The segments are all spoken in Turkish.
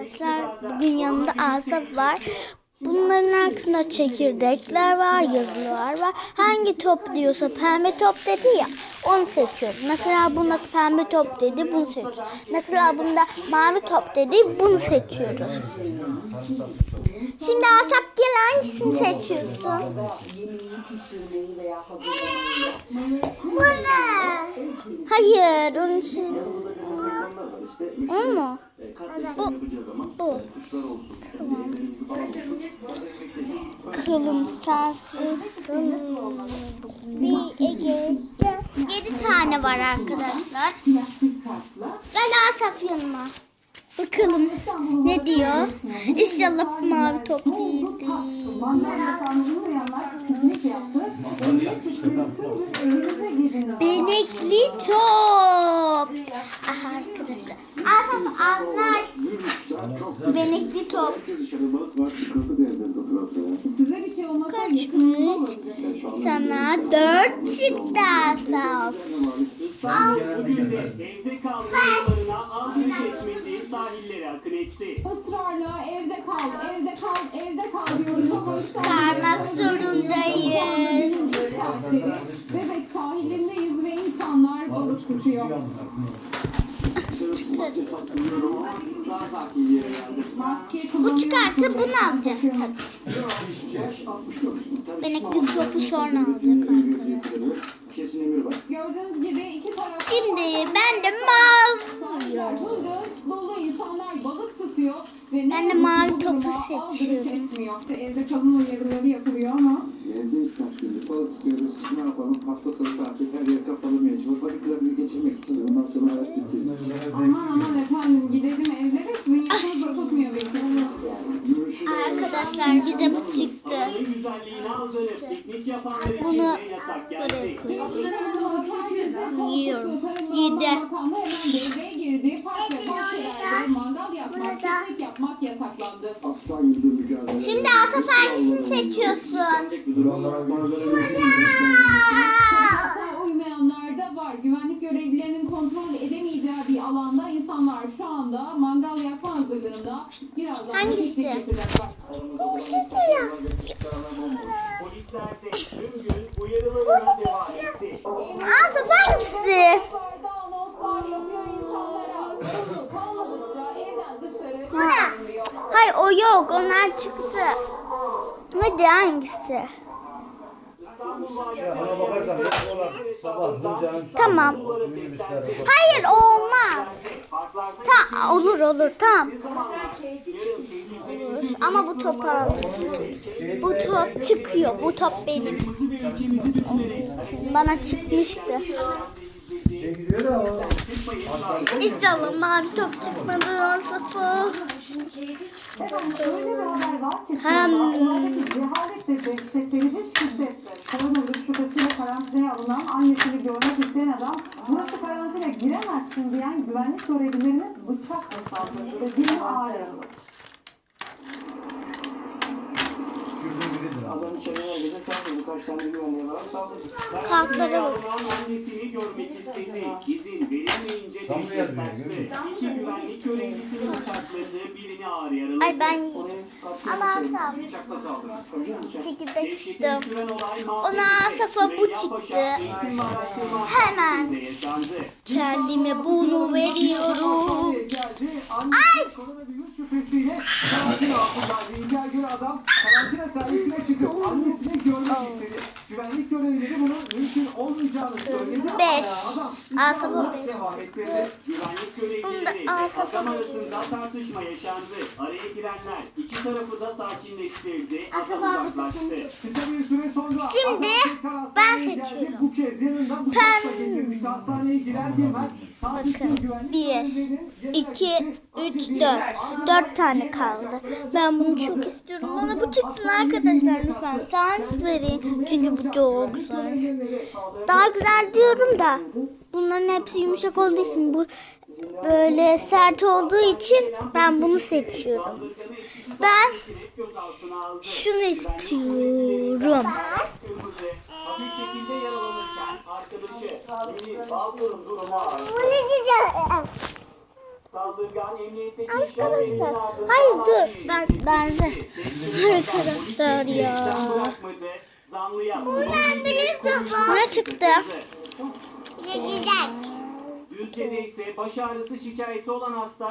Arkadaşlar bugün yanımda Asaf var. Bunların arkasında çekirdekler var, yazılar var. Hangi top diyorsa pembe top dedi ya onu seçiyoruz. Mesela bunda pembe top dedi bunu seçiyoruz. Mesela bunda mavi top dedi bunu seçiyoruz. Şimdi Asaf gel hangisini seçiyorsun? Hayır onun için. O mu? Bu. Bu. Tamam. Bakalım senslısın. Bir, iki, yedi tane var arkadaşlar. Gel Asaf yanıma. Bakalım ne diyor? İnşallah mavi top değildi. Benekli top. Aha arkadaşlar. Asaf ağzını aç. Benekli top. Size bir şey olmasa Kaçmış? Sana dört çıktı Asaf. Bugün de sahillere akın etti. ısrarla evde kal, evde kal, evde kal diyoruz ama Çıkarmak zorundayız. Bebek sahilindeyiz ve insanlar balık tutuyor. Bu çıkarsa bunu alacağız tabii. Benekli topu sonra alacak arkadaşlar. Şimdi ben de mavi. balık tutuyor ve Ben de mavi topu seçiyorum. Evde kalın uyarıları yapılıyor ama Evdeyiz kaç gündür balık tutuyoruz. Ne yapalım? Hafta sonu tatil her yer kapalı mecbur. İçin ondan sonra aman aman efendim gidelim evlere sizin yaşınızda tutmuyor belki. Arkadaşlar bize bu çıktı. Bunu buraya koyuyorum. Yiyorum. Yedi. Yedi. Bakanlığı hemen devreye girdi. Görevlilerinin kontrol edemeyeceği bir alanda insanlar şu anda mangal yapma hazırlığında. Birazdan da Hangisi? yapacaklar. Polisler de tüm gün uyarılarına devam etti. Asaf hangisi? Kalmadıkça evden dışarı çıkılmıyor. Hayır o yok onlar çıktı. Hadi hangisi? İstanbul Valisi Ona bakarsan ne olan sabah hıncanın Tamam. Hayır o olmaz. Ta olur olur tamam. Olur. Ama bu top aldım. Bu top çıkıyor. Bu top benim. İçin Bana çıkmıştı. şey gidiyor da o. İnşallah mavi top çıkmadı Asaf'a. Hem koronavirüs şüphesiyle karantinaya alınan annesini görmek isteyen adam burası karantina giremezsin diyen güvenlik görevlilerine bıçakla saldırdı birini ağır yaralı. Şuradan biridir. Adam içeriye girdi. Sen de birkaç tane güvenliğe var. Saldırdı. kartlara bak. Annesini görmek istedi. İzin verilmeyince peşe yazıyor? İki güvenlik görevlisini bıçakladı. Birini ağır yaraladı. Ay ben ama saldırdı. Bıçak. çekirdek çıktı. Ona Asaf'a bu çıktı. Hemen. Kendime bunu veriyorum. şüphesiyle karantina altındaydı. İddia çıkıp annesini görmek istedi. Güvenlik görevlileri bunun mümkün olmayacağını söyledi. Beş. Asaf'a beş. devam ettirdi. Güvenlik Bunda görevlileri ve Asaf'a adam bir- arasında tartışma yaşandı. Araya girenler iki tarafı da sakinleştirdi. Adam uzaklaştı. Kısa bir süre sonra Şimdi ben seçiyorum. Girmez. Bakın bir, iki, üç, dört. Dört tane kaldı. Ben bunu çok istiyorum. Bana bu çıksın arkadaşlar lütfen. Sans verin. Çünkü bu çok güzel. Daha güzel diyorum da. Bunların hepsi yumuşak olduğu için bu böyle sert olduğu için ben bunu seçiyorum. Ben. Şunu istiyorum. Arkadaşlar. Hayır dur. Ben, ben de. Arkadaşlar ya. Buradan bir Ne çıktı? Geçecek. Düzce'de ise baş ağrısı şikayeti olan hasta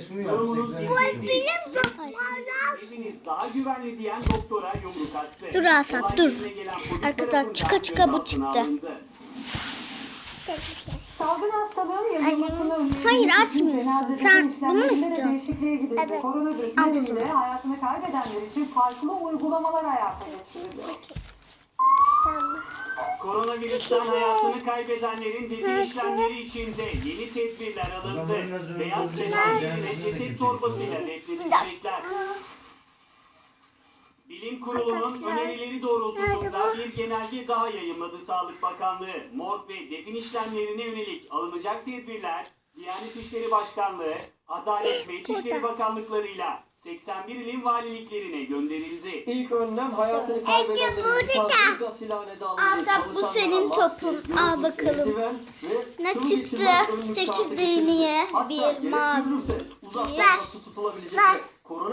çıkmıyor, Durumunuz. Benim Eviniz daha güvenli diyen doktora yumruk attı. Dur Olay dur. Arkadaşlar, çıka çıka bu çıktı. Salgın hastalığın yazılmasını önleyebilmek Hayır, açmıyorsun. Sen bunu mu istiyorsun? Evet. Koronavirüs nedeniyle hayatını kaybedenler için farklı uygulamalar hayata geçirildi. Koronavirüsten hayatını kaybedenlerin defin işlemleri içinde yeni tedbirler alındı. Beyaz cenazesine ceset torbasıyla defnedilecekler. Bilim Kurulu'nun önerileri doğrultusunda bir genelge daha yayımladı Sağlık Bakanlığı. Morg ve defin işlemlerine yönelik alınacak tedbirler Diyanet İşleri Başkanlığı, Adalet ve İçişleri Bakanlıklarıyla 81 ilin valiliklerine gönderildi. İlk önlem hayatını kaybedenlerin sağlıklı silahane alındı. Asaf, bu senin topun. Al bakalım. Ne çıktı? Çekirdeğini ye. Bir mavi. Ver.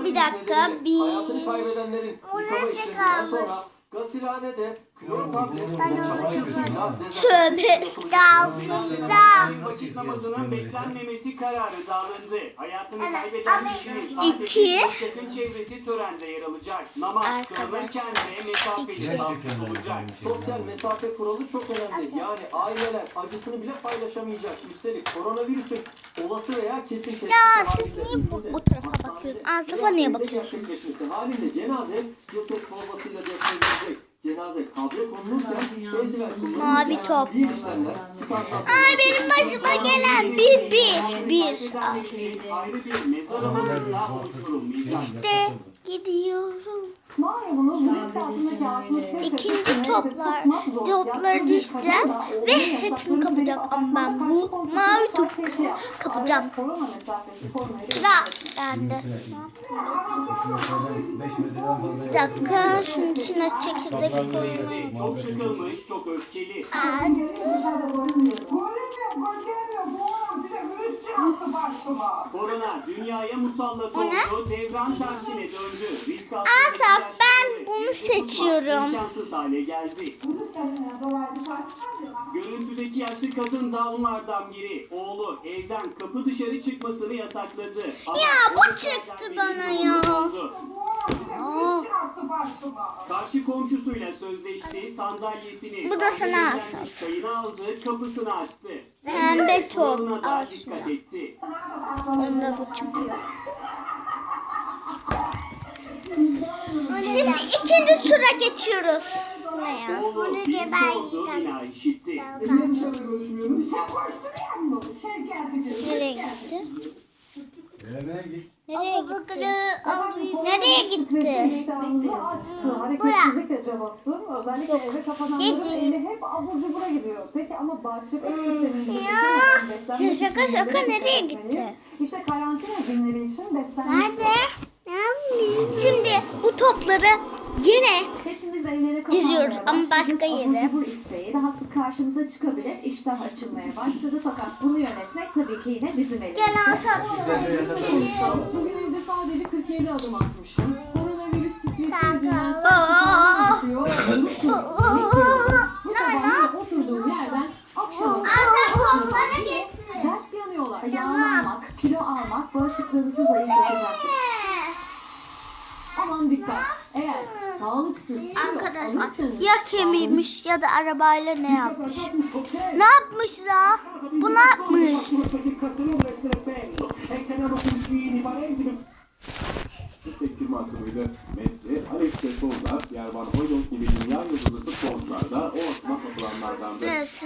Bir dakika, bir- Hayatını kaybedenlerin yıkama işleminden sonra gasilhanede Tövbe estağfurullah. Vakit namazının beklenmemesi kararı da alındı. Hayatını kaybeden kişinin İki. yakın çevresi törende yer alacak. Namaz kılınırken de mesafeli olacak. Sosyal mesafe kuralı çok önemli. Yani aileler acısını bile paylaşamayacak. Üstelik koronavirüsün olası veya kesin tespiti Ya siz niye bu, bu tarafa bakıyorsunuz? Asaf'a niye Veya bakıyorsun? gerçekleşmesi halinde cenaze ceset torbasıyla defnedilecek. Mavi top. Ay benim başıma gelen bir bir bir. Oluşturulmayacak. İşte gidiyorum. Malumunuz risk altındaki 65 İkinci toplar, topları düşeceğiz ve hepsini kapacak ama ben bu mavi topu kapacağım. Sıra bende. 5 metreden fazla Bir dakika şunun içine çekirdek koyayım. Çok sıkılmış, çok öfkeli. Korona dünyaya musallat oldu, devran tersine döndü. Asaf, ben bunu seçiyorum. imkansız hale geldi. Görüntüdeki yaşlı kadın da onlardan biri. Oğlu evden kapı dışarı çıkmasını yasakladı. Ama Ya, bu çıktı bana ya. Aa, Karşı komşusuyla sözleşti, sandalyesini... Bu da sana aldı, kapısını açtı. Pembe top. Al şunu. Onda bu çıkıyor. Şimdi ikinci tura geçiyoruz. Ne ya? Bunu bir da oldu, bina işitti. Nereye gitti? Nereye gitti? Nereye gitti? Cabası. Özellikle eve kapananların eli hep abur cubura gidiyor. Peki ama bağışıklık sisteminde Ya şaka şaka nereye gitti? İşte karantina günleri için beslenme. Nerede? Şimdi bu topları yine Diziyoruz ama başka yere. Cubur isteği daha sık karşımıza çıkabilir. İştah açılmaya başladı fakat bunu yönetmek tabii ki yine bizim elimizde. gel Asaf. Bugün evde sadece 47 adım atmışım. Koronavirüs stresi diyor. Bu sabah oturduğum yerden akşam. Dert yanıyorlar. Yağlanmak, kilo almak bağışıklığınızı zayıflatacaktır. aman dikkat. Sağlıksız Arkadaşlar ya kemirmiş ya da arabayla ne yapmış? Ne yapmış la? Bu ne yapmış? Sektirme akımıyla Messi, Alex de Souza, Yervan Hoylund gibi dünya yıldızı futbolcular da o akıma katılanlardandı. Neyse.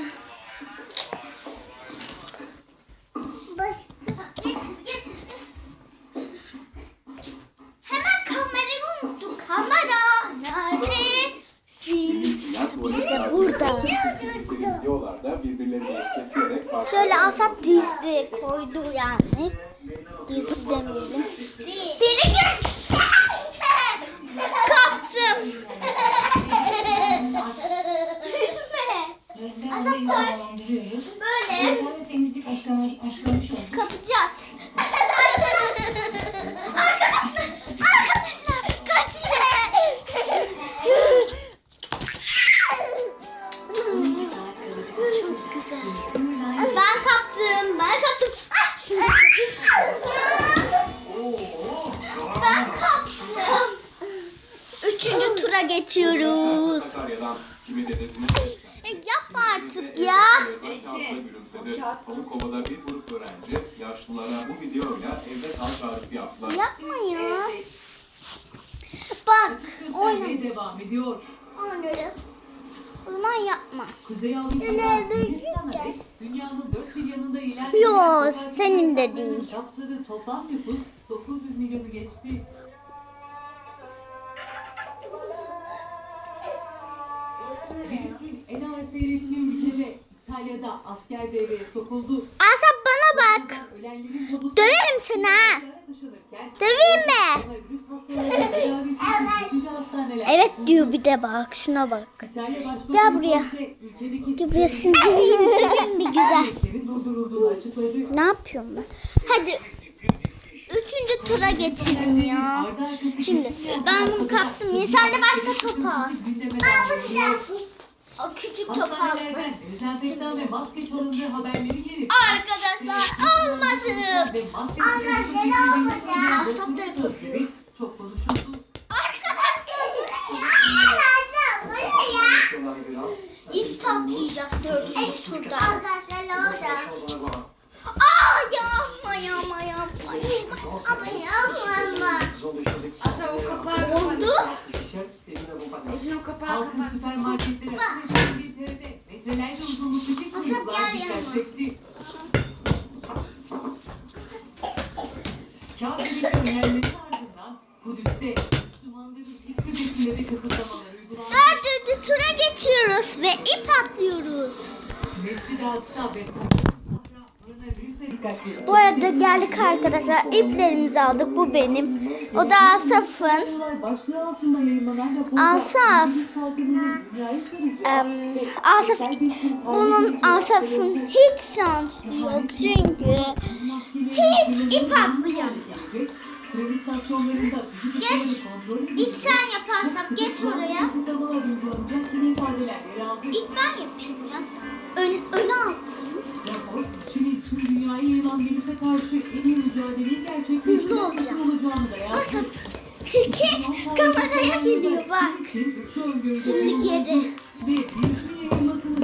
Şöyle asap dizdi koydu yani. Dizdi demeyelim. Beni göster. Kaptım. Düşme. Asap koy. Böyle kapacağız. E, yapma artık ya. gülümsedi. Pamukova'da bir grup öğrenci yaşlılara bu videoyla evde kal çağrısı yaptılar. Yapma ya. Bak, oyna. devam ediyor. Onları. O zaman yapma. Kuzey Avrupa'da dünyanın dört bir yanında ilerleyen Yo, senin de değil. Kapsadığı toplam nüfus 900 milyonu geçti. Virüsün en ağır seyrettiği ülkede İtalya'da asker devreye sokuldu. Asap bana bak. Ölenlerin tabusu Döverim seni ha. taşınırken Döveyim mi? koronavirüs hastalarının tedavisi için geçici hastaneler Evet diyor bir de bak şuna bak. İtalya Başbakanı Gel buraya. Conte, ülkedeki döveyim, bir güzel. Faaliyetlerin durdurulduğunu açıkladı. Ne yapıyorum ben? Hadi üçüncü tura geçelim ya. Ardı arkası Şimdi ben bunu kaptım ya sen de başka topu al. gündeme dahil. O küçük topu aldı. Dezenfektan ve maske çalındığı haberleri gelip Arkadaşlar olmadı. ve maske takılması Asap da sözleri çok konuşuldu. Dördüncü tura geçiyoruz ve ip atlıyoruz. Bu arada geldik arkadaşlar. İplerimizi aldık. Bu benim. O da Asaf'ın. Asaf. Asaf bunun Asaf'ın hiç şansı yok çünkü hiç ip atlıyor. Geç. İlk sen yap Asaf geç oraya. İlk ben yapayım ya. Ön, öne atayım. Hızlı olacağım. Asaf çirkin kameraya geliyor bak. Şimdi geri. Ve virüsün yayılmasını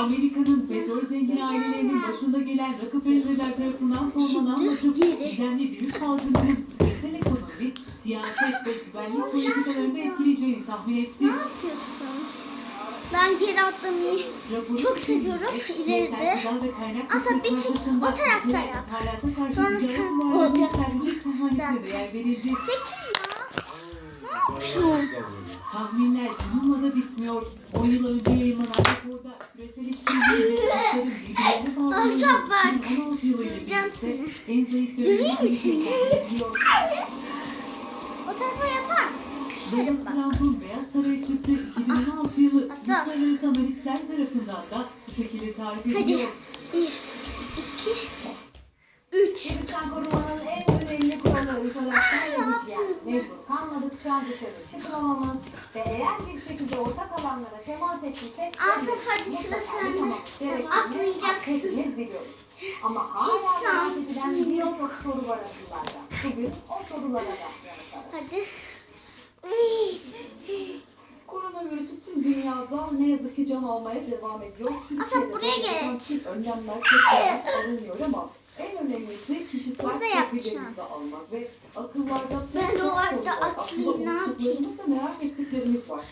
Amerika'nın petrol zengin ailelerinin başında gelen Rockefeller'ler tarafından fonlanan geri. düzenli virüs salgınının küresel ekonomi, siyaset ve güvenlik politikalarını etkileyeceğini tahmin etti. Ne yapıyorsun? Ben geri atlamayı çok seviyorum ileride. Aslında bir çek o tarafta yap. Sonra sen orada yapacaksın. Zaten. Çekil ya. Tahminler da bitmiyor. 10 yıl önce yayınlanan raporda küresel iklimin ve Asap bak. 2016 yılıyla Döveceğim birlikte seni. Döveyim dönemde mi seni? geçiyor. O tarafa yapar mısın? Küserim bak. Trump'ın Beyaz Saray'a çıktığı 2016 yılı Asaf. uluslararası analistler tarafından da bu şekilde tarif Hadi. ediliyor. Bir, iki, üç. Virüsten korumanın en önemli kuralı ve hijyen. Mecbur kalmadıkça dışarı çıkmamamız ve eğer bir şekilde ortak alanlara temas ettiysek Asaf, hadi sıra sende. Atlayacaksın. biliyoruz. Ama hala merak edilen birçok soru var akıllarda. Bugün o sorulara da. Hadi. Koronavirüsü tüm dünyada ne yazık ki can almaya devam ediyor. Asaf, buraya karantin önlemler tekrar alınıyor ama en önemlisi kişisel Burada yapacağım. tedbirlerimizi almak ve akıllarda Ben de o arada atlayayım, Ve merak ettiklerimiz var.